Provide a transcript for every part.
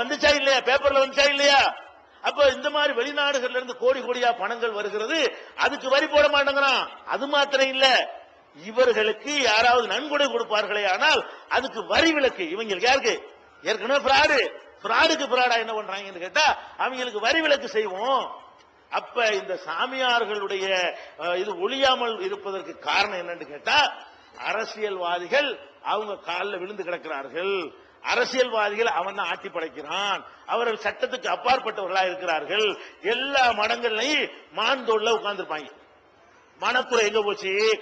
வந்துச்சா இல்லையா? பேப்பர்ல வந்துச்சா இல்லையா? அப்ப இந்த மாதிரி வெளிநாடுகள்ல இருந்து கோடி கோடியா பணங்கள் வருகிறது. அதுக்கு வரி போட மாட்டேங்கிறான். அது மாத்திரம் இல்ல. இவர்களுக்கு யாராவது நன்கொடை கொடுப்பார்களே ஆனால் அதுக்கு வரி விலக்கு. இவங்களுக்கு யாருக்கு? ஏற்கனவே பிராடு பிராடுக்கு பிராடா என்ன பண்றாங்கன்னு கேட்டா அவங்களுக்கு வரி விலக்கு செய்வோம். அப்ப இந்த சாமியார்களுடைய இது ஒழியாமல் இருப்பதற்கு காரணம் என்னன்னு கேட்டா அரசியல்வாதிகள் அவங்க காலில் விழுந்து கிடக்கிறார்கள். அரசியல்வாதிகள் அவன் தான் ஆட்டி படைக்கிறான். அவர்கள் சட்டத்துக்கு அப்பாற்பட்டவர்களா இருக்கிறார்கள். எல்லா மடங்கள்லையும் மாந்தோல்ல உட்கார்ந்துருப்பாங்க. மனக்குறை எங்க போச்சு?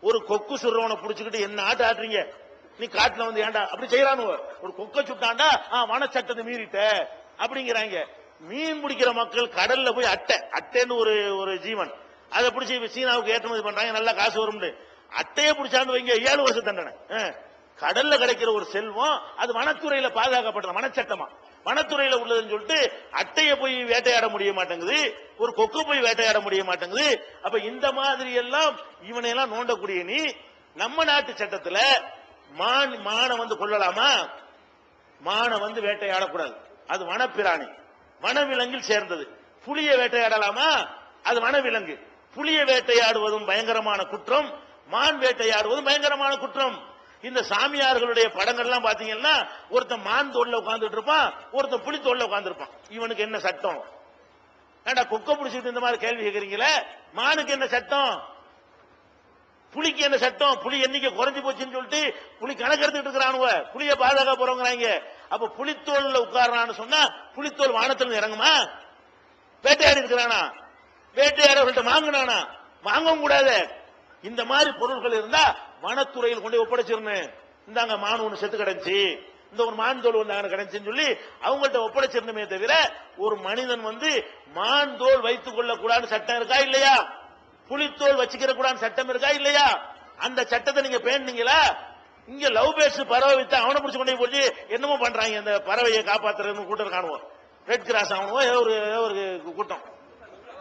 ஒரு கொக்கு சுடுறவனை புடிச்சுக்கிட்டு என்ன ஆட்டு ஆட்டுறீங்க? நீ காட்டுல வந்து ஏன்டா அப்படி செய்யறானு ஒரு கொக்க சுட்டாண்டா ஆ, வனச்சட்டத்தை மீறிட்ட. அப்படிங்கிறாங்க. மீன் பிடிக்கிற மக்கள் கடல்ல போய் அட்டை அட்டைன்னு ஒரு ஒரு ஜீவன். அதை பிடிச்சி சீனாவுக்கு ஏற்றுமதி பண்றாங்க நல்லா காசு வரும்னு. அட்டையை பிடிச்சாந்து வைங்க ஏழு வருஷம் தண்டனை. ஆ. கடல்ல கிடைக்கிற ஒரு செல்வம் அது வனத்துறையில பாதுகாக்கப்பட்டது வனச்சட்டமா. வனத்துறையில உள்ளதுன்னு சொல்லிட்டு அட்டையை போய் வேட்டையாட முடிய மாட்டேங்குது ஒரு கொக்கு போய் வேட்டையாட முடிய மாட்டேங்குது. அப்ப இந்த மாதிரி எல்லாம் இவனை எல்லாம் நோண்டக்கூடிய நீ நம்ம நாட்டு சட்டத்துல மான் மானை வந்து கொள்ளலாமா மானை வந்து வேட்டையாடக்கூடாது. அது வனப்பிராணி. வனவிலங்கில் சேர்ந்தது. புலியை வேட்டையாடலாமா? அது வனவிலங்கு. புலியை வேட்டையாடுவதும் பயங்கரமான குற்றம் மான் வேட்டையாடுவதும் பயங்கரமான குற்றம். இந்த சாமியார்களுடைய படங்கள்லாம் பாத்தீங்கன்னா ஒருத்தன் மான் தோல்ல உட்காந்துட்டு இருப்பான் ஒருத்தன் புளி தோல்ல உட்காந்துருப்பான் இவனுக்கு என்ன சட்டம்? ஏண்டா குக்க பிடிச்சிட்டு இந்த மாதிரி கேள்வி கேட்கறீங்களே மானுக்கு என்ன சட்டம்? புலிக்கு என்ன சட்டம்? புலி எண்ணிக்கை குறைஞ்சு போச்சுன்னு சொல்லிட்டு புலி கணக்கெடுத்துட்டு இருக்கிறானுவ புலிய பாதுகாக்க போறவங்கிறாங்க அப்ப புலித்தோல்ல உட்காரான்னு சொன்னா புலித்தோல் வானத்துல இறங்குமா? வேட்டையாடி இருக்கிறானா? வேட்டையாடவர்கள்ட்ட வாங்கினானா? வாங்கவும் கூடாது. இந்த மாதிரி பொருட்கள் இருந்தா வனத்துறையில் கொண்டு ஒப்படைச்சிருந்தேன். இந்தாங்க மான் ஒன்று செத்து கிடந்துச்சு. இந்த ஒரு மான் தோல் ஒண்ணு கிடைச்சுன்னு சொல்லி அவங்கள்ட்ட ஒப்படைச்சிருந்தமே தவிர ஒரு மனிதன் வந்து மான் தோல் வைத்துக் கொள்ள சட்டம் இருக்கா இல்லையா? புலித்தோல் வச்சுக்கிற கூடாதுன்னு சட்டம் இருக்கா இல்லையா? அந்த சட்டத்தை நீங்க பேண்டீங்களா இங்க லவ் பேர்ட்ஸ் பறவை வித்து அவனை பிடிச்சு கொண்டு போய் என்னமோ பண்றாங்க இந்த பறவையை காப்பாத்துறதுன்னு கூட்டம் காணுவோம். ரெட் கிராஸ் ஆகணும் ஒரு ஒரு கூட்டம்.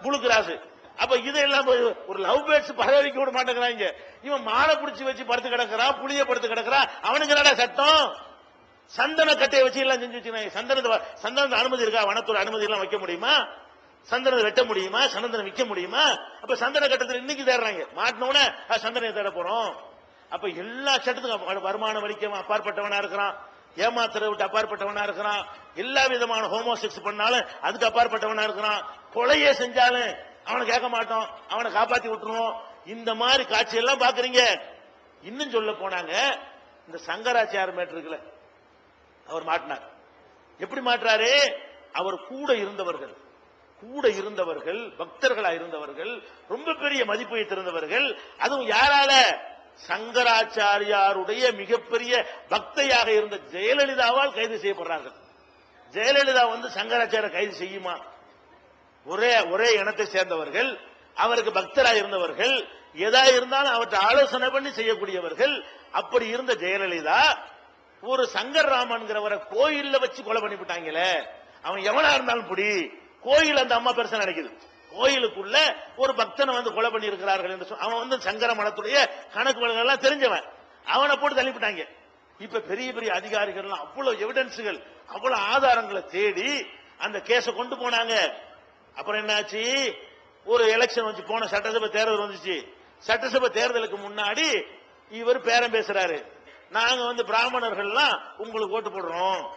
Blue cross. அப்ப இதெல்லாம் ஒரு லவ் பேர்ட்ஸ் பரவிக்க விட மாட்டேங்கிறாங்க. இவன் மாலை பிடிச்சி வச்சு படுத்து கிடக்குறான் புளிய படுத்து கிடக்குறான் அவனுக்கு என்னடா சட்டம்? சந்தன கட்டையை வச்சு எல்லாம் செஞ்சு வச்சுக்கிறாங்க சந்தனத்தை சந்தனத்தை அனுமதி இருக்கா? வனத்துறை அனுமதி எல்லாம் வைக்க முடியுமா? சந்தனத்தை வெட்ட முடியுமா? சந்தனம் விற்க முடியுமா? அப்ப சந்தன கட்டத்தில் இன்னைக்கு தேடுறாங்க. மாட்டினோடனே சந்தனையை தேட போறோம். அப்ப எல்லா சட்டத்துக்கும் வருமான வலிக்க அப்பாற்பட்டவனா இருக்கிறான். ஏமாத்துற விட்டு அப்பாற்பட்டவனா இருக்கிறான். எல்லா விதமான ஹோமோசெக்ஸ் பண்ணாலும் அதுக்கு அப்பாற்பட்டவனா இருக்கிறான். கொலையே செஞ்சாலும் அவனை கேட்க மாட்டோம். அவனை காப்பாத்தி விட்டுருவோம். இந்த மாதிரி காட்சி எல்லாம் பாக்குறீங்க இன்னும் சொல்ல போனாங்க இந்த சங்கராச்சார மேட் இருக்குல்ல அவர் மாட்டினார். எப்படி மாட்டுறாரு? அவர் கூட இருந்தவர்கள் கூட இருந்தவர்கள் பக்தர்களா இருந்தவர்கள் ரொம்ப பெரிய மதிப்பு வைத்திருந்தவர்கள் அதுவும் யாரால? சங்கராச்சாரியாருடைய மிகப்பெரிய பக்தையாக இருந்த ஜெயலலிதாவால் கைது செய்யப்படுறார்கள். ஜெயலலிதா வந்து சங்கராச்சாரிய கைது செய்யுமா? ஒரே ஒரே இனத்தை சேர்ந்தவர்கள் அவருக்கு பக்தராக இருந்தவர்கள் எதா இருந்தாலும் அவற்றை ஆலோசனை பண்ணி செய்யக்கூடியவர்கள் அப்படி இருந்த ஜெயலலிதா ஒரு சங்கர் ராமன்கிறவரை கோயில்ல வச்சு கொலை பண்ணிவிட்டாங்களே அவன் எவனா இருந்தாலும் புடி கோயில் அந்த அம்மா பெருசா நினைக்குது. கோயிலுக்குள்ள ஒரு பக்தனை வந்து கொலை பண்ணி இருக்கிறார்கள் என்று அவன் வந்து சங்கர மனத்துடைய கணக்கு வழக்கு எல்லாம் தெரிஞ்சவன். அவனை போட்டு தள்ளிவிட்டாங்க. இப்ப பெரிய பெரிய அதிகாரிகள் அவ்வளவு எவிடன்ஸுகள் அவ்வளவு ஆதாரங்களை தேடி அந்த கேஸை கொண்டு போனாங்க. அப்புறம் என்னாச்சு? ஒரு எலெக்ஷன் வந்து போன சட்டசபை தேர்தல் வந்துச்சு. சட்டசபை தேர்தலுக்கு முன்னாடி இவர் பேரம் பேசுறாரு. நாங்க வந்து பிராமணர்கள்லாம் உங்களுக்கு ஓட்டு போடுறோம்.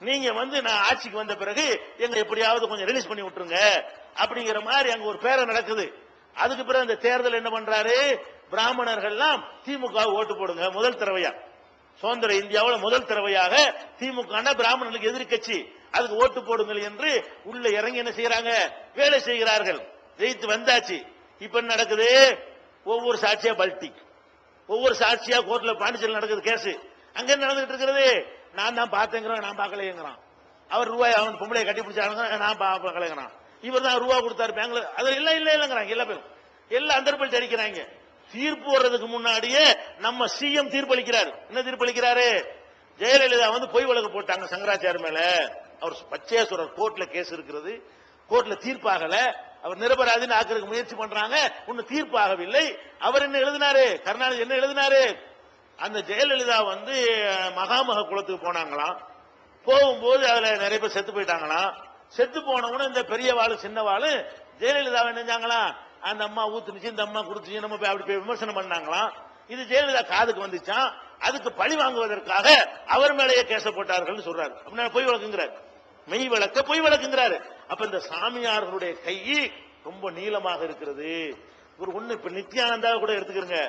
நீங்க வந்து நான் ஆட்சிக்கு வந்த பிறகு எங்க எப்படியாவது கொஞ்சம் ரிலீஸ் பண்ணி விட்டுருங்க. அப்படிங்கிற மாதிரி அங்க ஒரு பேரம் நடக்குது. அதுக்கு பிறகு அந்த தேர்தல் என்ன பண்றாரு? பிராமணர்கள்லாம் திமுக ஓட்டு போடுங்க முதல் தடவையா. சுதந்திர இந்தியாவில் முதல் தடவையாக திமுக பிராமணர்களுக்கு எதிர்க்கட்சி. அதுக்கு ஓட்டு போடுங்கள் என்று உள்ள இறங்கி என்ன செய்யறாங்க வேலை செய்கிறார்கள். ஜெயித்து வந்தாச்சு. இப்ப என்ன நடக்குது? ஒவ்வொரு சாட்சியா பல்டி. ஒவ்வொரு சாட்சியா கோர்ட்ல பாண்டிச்சேரி நடக்குது கேஸ். அங்க என்ன நடந்துட்டு இருக்கிறது? நான் தான் பார்த்தேங்கிறான் நான் பார்க்கலைங்கிறான் அவர் ரூபாய் அவன் பொம்பளை கட்டி பிடிச்சாங்க நான் பார்க்கலைங்கிறான். இவர் தான் ரூபா கொடுத்தாரு பேங்க்ல. அது இல்ல இல்ல இல்லங்கிறாங்க எல்லா பேரும். எல்லாம் அந்த அடிக்கிறாங்க. தீர்ப்பு வர்றதுக்கு முன்னாடியே நம்ம சிஎம் தீர்ப்பளிக்கிறார். என்ன தீர்ப்பளிக்கிறாரு? ஜெயலலிதா வந்து பொய் வழக்கு போட்டாங்க சங்கராச்சாரிய மேல. அவர் பச்சேஸ்வரர் கோர்ட்ல கேஸ் இருக்கிறது. கோர்ட்ல தீர்ப்பாகல. அவர் நிரபராதின்னு ஆக்கிறதுக்கு முயற்சி பண்றாங்க. ஒன்னும் தீர்ப்பாகவில்லை. அவர் என்ன எழுதினாரு? கருணாநிதி என்ன எழுதினாரு? அந்த ஜெயலலிதா வந்து மகாமக குளத்துக்கு போனாங்களாம். போகும்போது அதுல நிறைய பேர் செத்து போயிட்டாங்களாம். செத்து போனவன இந்த பெரிய வாழும் சின்ன வாழும் ஜெயலலிதா செஞ்சாங்களாம் அந்த அம்மா ஊத்துனுச்சு இந்த அம்மா குடுத்துச்சு நம்ம போய் அப்படி போய் விமர்சனம் பண்ணாங்களாம். இது ஜெயலலிதா காதுக்கு வந்துச்சான் அதுக்கு பழி வாங்குவதற்காக அவர் மேலேயே கேச போட்டார்கள் சொல்றாரு. அப்படின்னா பொய் வழக்குங்கிறார். மெய் விளக்க பொய் விளக்குங்கிறாரு. அப்ப இந்த சாமியார்களுடைய கை ரொம்ப நீளமாக இருக்கிறது. ஒரு ஒண்ணு இப்ப நித்யானந்தா கூட எடுத்துக்கிறங்க.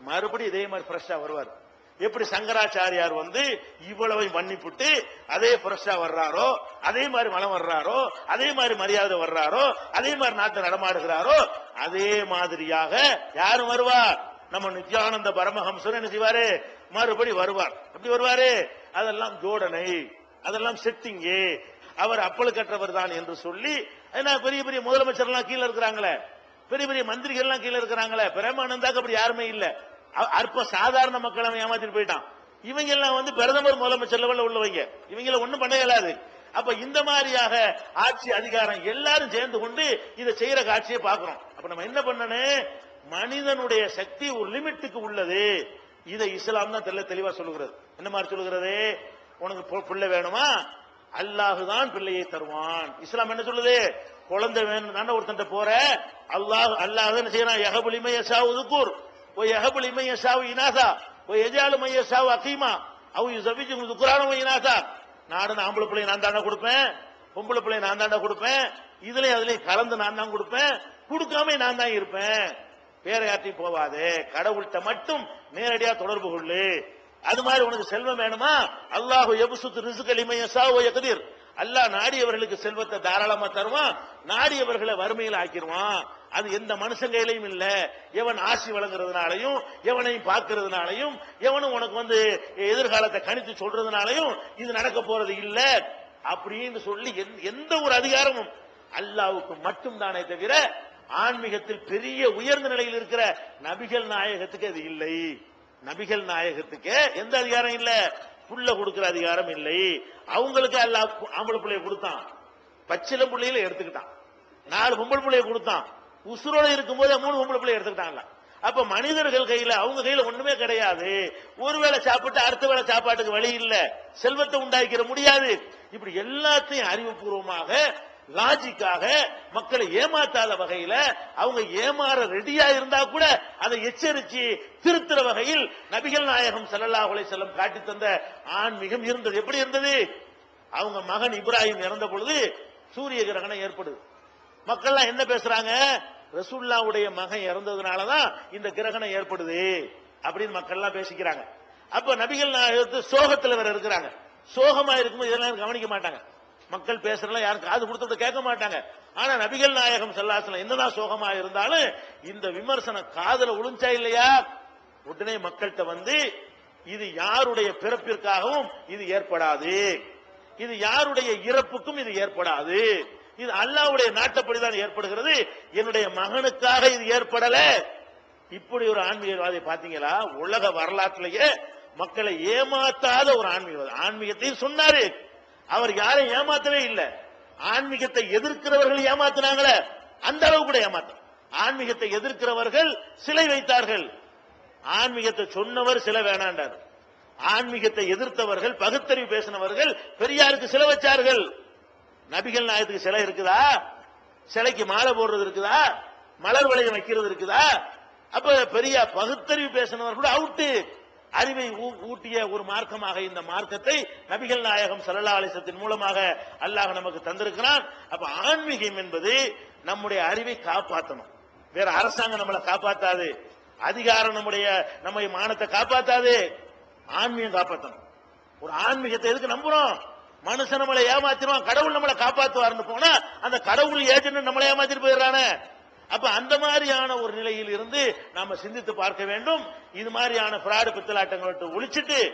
மறுபடியும் இதே மாதிரி ஃப்ரெஷ்ஷா வருவார். எப்படி சங்கராச்சாரியார் வந்து இவ்வளவை மன்னிப்புட்டு அதே புரஷா வர்றாரோ அதே மாதிரி மனம் வர்றாரோ அதே மாதிரி மரியாதை வர்றாரோ அதே மாதிரி நாட்டை நடமாடுகிறாரோ அதே மாதிரியாக யாரும் வருவார் நம்ம நித்யானந்த பரமஹம்சர் என்ன செய்வாரு? மறுபடி வருவார். எப்படி வருவாரு? அதெல்லாம் ஜோடனை அதெல்லாம் செட்டிங்கு அவர் அப்பழுக்கற்றவர் தான் என்று சொல்லி ஏன்னா பெரிய பெரிய முதலமைச்சர் எல்லாம் கீழே இருக்கிறாங்களே? பெரிய பெரிய மந்திரிகள் எல்லாம் கீழே இருக்கிறாங்களே? பிரேமானந்தாக்கு அப்படி யாருமே இல்ல. அற்ப சாதாரண மக்கள் அவன் ஏமாத்திட்டு போயிட்டான். இவங்க எல்லாம் வந்து பிரதமர் முதலமைச்சர் லெவல்ல உள்ளவங்க. இவங்கள ஒண்ணும் பண்ண இயலாது. அப்ப இந்த மாதிரியாக ஆட்சி அதிகாரம் எல்லாரும் சேர்ந்து கொண்டு இதை செய்யற காட்சியை பார்க்கிறோம். அப்ப நம்ம என்ன பண்ணணும் மனிதனுடைய சக்தி ஒரு லிமிட்டுக்கு உள்ளது. இதை இஸ்லாம் தான் தெல்ல தெளிவா சொல்லுகிறது. என்ன மாதிரி சொல்லுகிறது? உனக்கு பிள்ளை வேணுமா? அல்லாஹு தான் பிள்ளையை தருவான். இஸ்லாம் என்ன சொல்லுது? குழந்தை வேணும் தானே ஒருத்தன் போற? அல்லாஹ் அல்லாஹ் என்ன செய்யறான்? யஹபுலிமை யசாவு துக்கூர் ஓ யஹபுலிமை யசாவு இனாசா. ஓ எஜாலுமை யசாவு அகீமா. அவ யுசபிஜு துக்குரான இனாசா. நாடு ஆம்பளை பிள்ளை நான் தாண்டா கொடுப்பேன். பொம்பளை பிள்ளை நான் தாண்டா கொடுப்பேன். இதுலயும் அதுலயும் கலந்து நான் தான் கொடுப்பேன். கொடுக்காம நான் தான் இருப்பேன். வேற யார்ட்டையும் போவாதே. கடவுள்கிட்ட மட்டும் நேரடியா தொடர்பு கொள்ளு. அது மாதிரி உனக்கு செல்வம் வேணுமா? அல்லாஹு எபுசுத்து ரிசுகலிமைய சாவோ எகதீர் அல்லாஹ் நாடியவர்களுக்கு செல்வத்தை தாராளமா தருவான். நாடியவர்களை வறுமையில் ஆக்கிடுவான் அது எந்த மனுஷன் கையிலையும் இல்ல. எவன் ஆசி வழங்குறதுனாலையும் எவனையும் பார்க்கறதுனாலையும் எவனும் உனக்கு வந்து எதிர்காலத்தை கணித்து சொல்றதுனாலையும் இது நடக்க போறது இல்ல. அப்படின்னு சொல்லி எந்த ஒரு அதிகாரமும் அல்லாவுக்கு மட்டும் தானே தவிர ஆன்மீகத்தில் பெரிய உயர்ந்த நிலையில் இருக்கிற நபிகள் நாயகத்துக்கு அது இல்லை. நபிகள் நாயகத்துக்கு எந்த அதிகாரம் இல்ல? புள்ள கொடுக்கிற அதிகாரம் இல்லை. அவங்களுக்கு அல்ல ஆம்பளை பிள்ளைய கொடுத்தான். பச்சில பிள்ளையில எடுத்துக்கிட்டான். நாலு பொம்பளை பிள்ளைய கொடுத்தான். உசுரோட இருக்கும்போது மூணு பொம்பளை பிள்ளைய எடுத்துக்கிட்டாங்களா அப்ப மனிதர்கள் கையில அவங்க கையில ஒண்ணுமே கிடையாது. ஒருவேளை சாப்பிட்டு அடுத்த வேளை சாப்பாட்டுக்கு வழி இல்ல. செல்வத்தை உண்டாக்கிற முடியாது. இப்படி எல்லாத்தையும் அறிவுபூர்வமாக லாஜிக்காக மக்களை ஏமாத்தாத வகையில அவங்க ஏமாற ரெடியா இருந்தா கூட அதை எச்சரிச்சு திருத்துற வகையில் நபிகள் நாயகம் செல்லல்லா உலை செல்லம் காட்டி தந்த ஆன்மீகம் இருந்தது. எப்படி இருந்தது? அவங்க மகன் இப்ராஹிம் இறந்த பொழுது சூரிய கிரகணம் ஏற்படுது. மக்கள்லாம் என்ன பேசுறாங்க? ரசூல்லாவுடைய மகன் இறந்ததுனாலதான் இந்த கிரகணம் ஏற்படுது அப்படின்னு மக்கள்லாம் பேசிக்கிறாங்க. அப்ப நபிகள் நாயகத்து சோகத்துல வேற இருக்கிறாங்க. சோகமா இருக்கும்போது இதெல்லாம் கவனிக்க மாட்டாங்க. மக்கள் பேசுறதுலாம் யாரும் காது கொடுத்துட்டு கேட்க மாட்டாங்க. ஆனா நபிகள் நாயகம் செல்லாசலம் என்னதான் சோகமா இருந்தாலும் இந்த விமர்சனம் காதல உளுஞ்சா இல்லையா? உடனே மக்கள்கிட்ட வந்து இது யாருடைய பிறப்பிற்காகவும் இது ஏற்படாது. இது யாருடைய இறப்புக்கும் இது ஏற்படாது. இது அல்லாவுடைய நாட்டப்படிதான் ஏற்படுகிறது. என்னுடைய மகனுக்காக இது ஏற்படல. இப்படி ஒரு ஆன்மீகவாதி பாத்தீங்களா? உலக வரலாற்றிலேயே மக்களை ஏமாத்தாத ஒரு ஆன்மீகவாதி. ஆன்மீகத்தையும் சொன்னாரு. அவர் யாரையும் ஏமாத்தவே இல்லை. ஆன்மீகத்தை எதிர்க்கிறவர்கள் ஏமாத்தினாங்களே அந்த அளவு கூட ஏமாத்த ஆன்மீகத்தை எதிர்க்கிறவர்கள் சிலை வைத்தார்கள். ஆன்மீகத்தை சொன்னவர் சிலை வேணாண்டார் ஆன்மீகத்தை எதிர்த்தவர்கள் பகுத்தறிவு பேசினவர்கள் பெரியாருக்கு சிலை வச்சார்கள். நபிகள் நாயத்துக்கு சிலை இருக்குதா? சிலைக்கு மாலை போடுறது இருக்குதா? மலர் வளையம் வைக்கிறது இருக்குதா? அப்ப பெரிய பகுத்தறிவு பேசினவர் கூட அவுட்டு அறிவை ஊ- ஊட்டிய ஒரு மார்க்கமாக இந்த மார்க்கத்தை நபிகள் நாயகம் சல்லல்லா அலிசத்தின் மூலமாக அல்லாஹ் நமக்கு தந்திருக்கிறான். அப்ப ஆன்மீகம் என்பது நம்முடைய அறிவை காப்பாற்றணும் வேற அரசாங்கம் நம்மளை காப்பாத்தாது. அதிகாரம் நம்முடைய நம்ம மானத்தை காப்பாத்தாது. ஆன்மீகம் காப்பாற்றணும் ஒரு ஆன்மீகத்தை எதுக்கு நம்புறோம்? மனுஷன் நம்மளை ஏமாத்திடுவான் கடவுள் நம்மளை காப்பாத்துவார்னு போனா அந்த கடவுள் ஏஜென்ட் நம்மளை ஏமாத்திட்டு போயிடுறானே. அப்ப அந்த மாதிரியான ஒரு நிலையில் இருந்து நாம சிந்தித்து பார்க்க வேண்டும். இது மாதிரியான பிராடு பித்தலாட்டங்களை ஒழிச்சிட்டு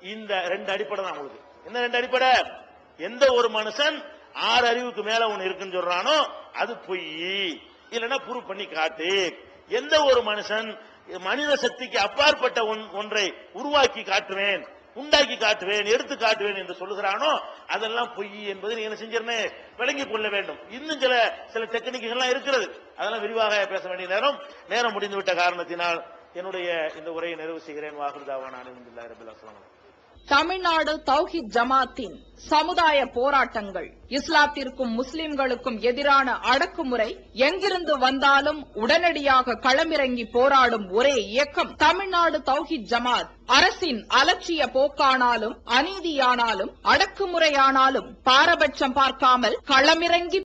இந்த ரெண்டு அடிப்படை தான் உங்களுக்கு. என்ன ரெண்டு அடிப்படை? எந்த ஒரு மனுஷன் ஆறு அறிவுக்கு மேல ஒண்ணு இருக்குன்னு சொல்றானோ அது பொய். இல்லைன்னா ப்ரூவ் பண்ணி காட்டு. எந்த ஒரு மனுஷன் மனித சக்திக்கு அப்பாற்பட்ட ஒன்- ஒன்றை உருவாக்கி காட்டுவேன். உண்டாக்கி காட்டுவேன் எடுத்து காட்டுவேன் என்று சொல்லுகிறானோ அதெல்லாம் பொய் என்பதை நீ என்ன செஞ்சிருந்தே விளங்கிக் கொள்ள வேண்டும். இன்னும் சில சில டெக்னிக்குகள்லாம் இருக்கிறது. அதெல்லாம் விரிவாக பேச வேண்டிய நேரம். நேரம் முடிந்துவிட்ட காரணத்தினால் என்னுடைய இந்த உரையை நிறைவு செய்கிறேன். வாகுதாவான அனுமதில்லா ரபில் அஸ்லாம் தமிழ்நாடு தௌஹித் ஜமாத்தின் சமுதாய போராட்டங்கள். இஸ்லாத்திற்கும் முஸ்லிம்களுக்கும் எதிரான அடக்குமுறை எங்கிருந்து வந்தாலும் உடனடியாக களமிறங்கி போராடும் ஒரே இயக்கம் தமிழ்நாடு தௌஹித் ஜமாத். அரசின் அலட்சிய போக்கானாலும் அநீதியானாலும் அடக்குமுறையானாலும் பாரபட்சம் பார்க்காமல் களமிறங்கி